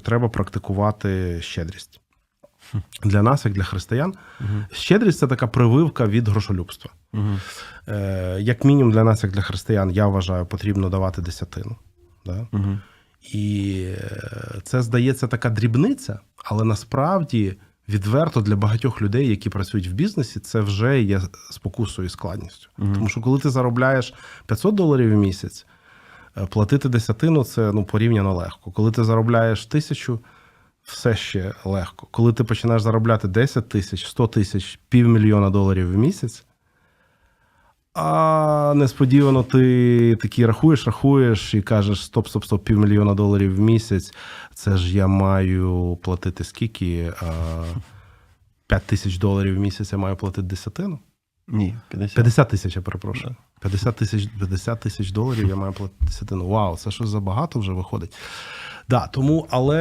треба практикувати щедрість. Для нас, як для християн, щедрість це така прививка від грошолюбства. Е, як мінімум, для нас, як для християн, я вважаю, потрібно давати десятину. Да? І е, це здається така дрібниця, але насправді відверто для багатьох людей, які працюють в бізнесі, це вже є спокусою і складністю. Тому що коли ти заробляєш 500 доларів в місяць, платити десятину це ну, порівняно легко. Коли ти заробляєш тисячу, все ще легко. Коли ти починаєш заробляти 10 тисяч, 100 тисяч, півмільйона доларів в місяць. А несподівано ти такий рахуєш, рахуєш і кажеш: стоп, стоп, стоп, півмільйона доларів в місяць. Це ж я маю платити скільки? 5 тисяч доларів в місяць я маю платити десятину? Ні, 50. 50 тисяч, я перепрошую. 50 тисяч 50 тисяч доларів я маю платити десятину. Вау, це щось забагато вже виходить. Да, тому, але